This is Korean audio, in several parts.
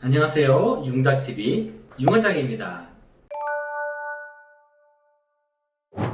안녕하세요. 융작TV 융원장입니다.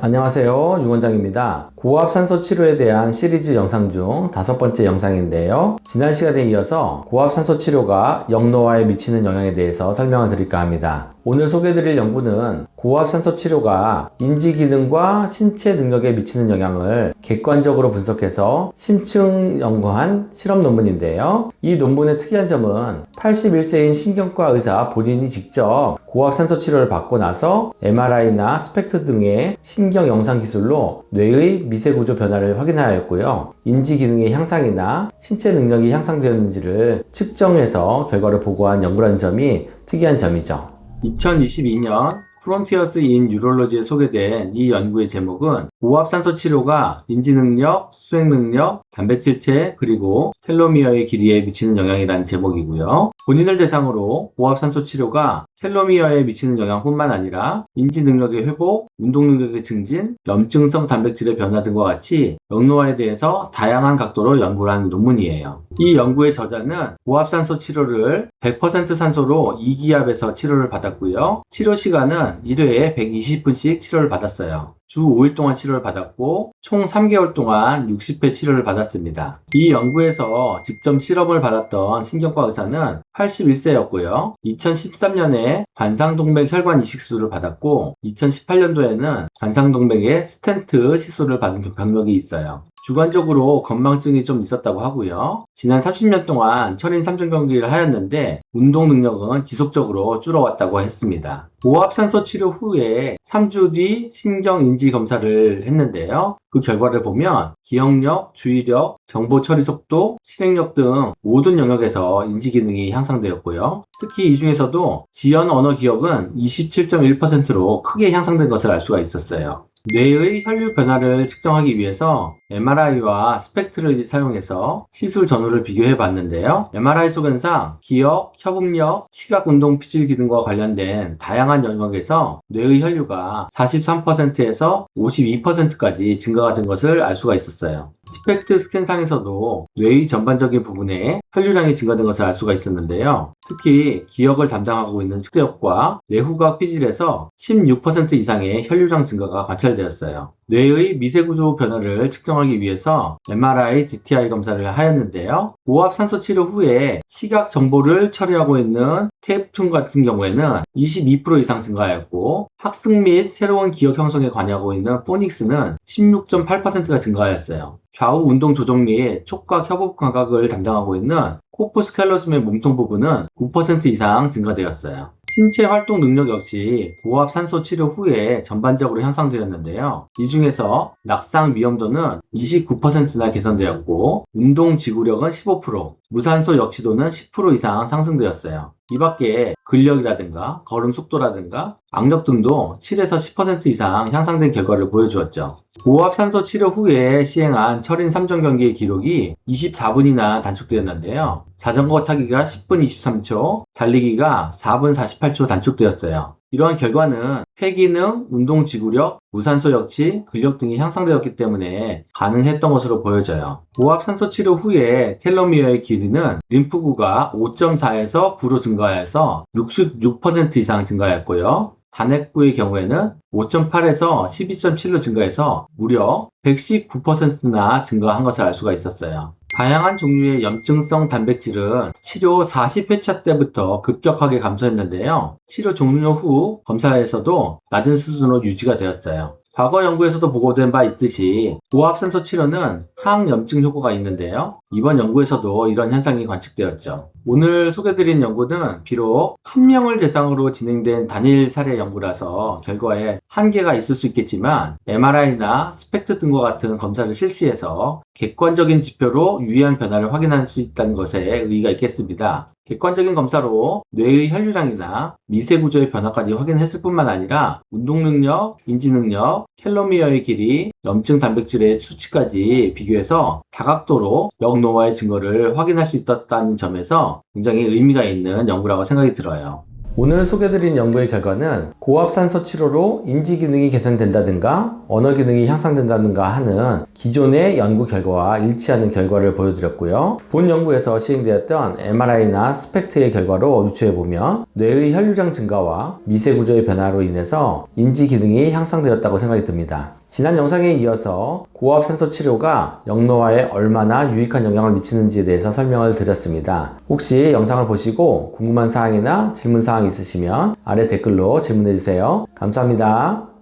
안녕하세요. 유원장입니다. 고압 산소 치료에 대한 시리즈 영상 중 다섯 번째 영상인데요. 지난 시간에 이어서 고압 산소 치료가 영노화에 미치는 영향에 대해서 설명을 드릴까 합니다. 오늘 소개해드릴 연구는 고압 산소 치료가 인지 기능과 신체 능력에 미치는 영향을 객관적으로 분석해서 심층 연구한 실험 논문인데요. 이 논문의 특이한 점은 81세인 신경과 의사 본인이 직접 고압 산소 치료를 받고 나서 MRI나 스펙트 등의 신경 영상 기술로 뇌의 미세 구조 변화를 확인하였고요. 인지 기능의 향상이나 신체 능력이 향상되었는지를 측정해서 결과를 보고한 연구라는 점이 특이한 점이죠. 2022년 프론티어스 인 유롤로지에 소개된 이 연구의 제목은 고압산소 치료가 인지 능력, 수행 능력, 단백질체, 그리고 텔로미어의 길이에 미치는 영향이라는 제목이고요. 본인을 대상으로 고압산소 치료가 텔로미어에 미치는 영향뿐만 아니라 인지 능력의 회복, 운동 능력의 증진, 염증성 단백질의 변화 등과 같이 영노화에 대해서 다양한 각도로 연구를 한 논문이에요. 이 연구의 저자는 고압산소 치료를 100% 산소로 2기압에서 치료를 받았고요. 치료 시간은 1회에 120분씩 치료를 받았어요. 주 5일 동안 치료를 받았고 총 3개월 동안 60회 치료를 받았습니다. 이 연구에서 직접 실험을 받았던 신경과 의사는 81세였고요. 2013년에 관상동맥 혈관 이식술을 받았고 2018년도에는 관상동맥에 스텐트 시술을 받은 병력이 있어요. 주관적으로 건망증이 좀 있었다고 하고요. 지난 30년 동안 철인 3종 경기를 하였는데 운동 능력은 지속적으로 줄어왔다고 했습니다. 고압산소 치료 후에 3주 뒤 신경인지 검사를 했는데요. 그 결과를 보면 기억력, 주의력, 정보 처리 속도, 실행력 등 모든 영역에서 인지 기능이 향상되었고요. 특히 이 중에서도 지연 언어 기억은 27.1%로 크게 향상된 것을 알 수가 있었어요. 뇌의 혈류 변화를 측정하기 위해서 MRI와 스펙트를 사용해서 시술 전후를 비교해 봤는데요. MRI 소견상 기억, 협응력, 시각 운동 피질 기능과 관련된 다양한 영역에서 뇌의 혈류가 43%에서 52%까지 증가가 된 것을 알 수가 있었어요. 스펙트 스캔상에서도 뇌의 전반적인 부분에 혈류량이 증가된 것을 알 수가 있었는데요. 특히 기억을 담당하고 있는 측대역과 뇌후각 피질에서 16% 이상의 혈류량 증가가 관찰되었어요. 뇌의 미세구조 변화를 측정하기 위해서 MRI, GTI 검사를 하였는데요. 고압 산소 치료 후에 시각 정보를 처리하고 있는 테이프툰 같은 경우에는 22% 이상 증가하였고 학습 및 새로운 기억 형성에 관여하고 있는 포닉스는 16.8%가 증가하였어요. 좌우 운동 조정 및 촉각 협업 감각을 담당하고 있는 코프스 캘러즘의 몸통 부분은 9% 이상 증가되었어요. 신체 활동 능력 역시 고압 산소 치료 후에 전반적으로 향상되었는데요. 이 중에서 낙상 위험도는 29%나 개선되었고 운동 지구력은 15%, 무산소 역치도는 10% 이상 상승되었어요. 이 밖에 근력이라든가 걸음 속도라든가 악력 등도 7에서 10% 이상 향상된 결과를 보여주었죠. 고압 산소 치료 후에 시행한 철인 3종 경기의 기록이 24분이나 단축되었는데요. 자전거 타기가 10분 23초, 달리기가 4분 48초 단축되었어요. 이러한 결과는 폐기능, 운동 지구력, 무산소 역치, 근력 등이 향상되었기 때문에 가능했던 것으로 보여져요. 고압 산소 치료 후에 텔로미어의 길이는 림프구가 5.4에서 9로 증가해서 66% 이상 증가했고요. 단핵구의 경우에는 5.8에서 12.7로 증가해서 무려 119%나 증가한 것을 알 수가 있었어요. 다양한 종류의 염증성 단백질은 치료 40회차 때부터 급격하게 감소했는데요. 치료 종료 후 검사에서도 낮은 수준으로 유지가 되었어요. 과거 연구에서도 보고된 바 있듯이 고압산소 치료는 항염증 효과가 있는데요. 이번 연구에서도 이런 현상이 관측되었죠. 오늘 소개드린 연구는 비록 한 명을 대상으로 진행된 단일 사례 연구라서 결과에 한계가 있을 수 있겠지만 MRI나 스펙트 등과 같은 검사를 실시해서 객관적인 지표로 유의한 변화를 확인할 수 있다는 것에 의의가 있겠습니다. 객관적인 검사로 뇌의 혈류량이나 미세 구조의 변화까지 확인했을 뿐만 아니라 운동 능력, 인지 능력, 텔로미어의 길이, 염증 단백질의 수치까지 비교해서 다각도로 역노화의 증거를 확인할 수 있었다는 점에서 굉장히 의미가 있는 연구라고 생각이 들어요. 오늘 소개드린 연구의 결과는 고압산소 치료로 인지 기능이 개선된다든가 언어 기능이 향상된다든가 하는 기존의 연구 결과와 일치하는 결과를 보여드렸고요. 본 연구에서 시행되었던 MRI나 스펙트의 결과로 유추해 보면 뇌의 혈류량 증가와 미세 구조의 변화로 인해서 인지 기능이 향상되었다고 생각이 듭니다. 지난 영상에 이어서 고압 산소 치료가 영노화에 얼마나 유익한 영향을 미치는지에 대해서 설명을 드렸습니다. 혹시 영상을 보시고 궁금한 사항이나 질문 사항 있으시면 아래 댓글로 질문해 주세요. 감사합니다.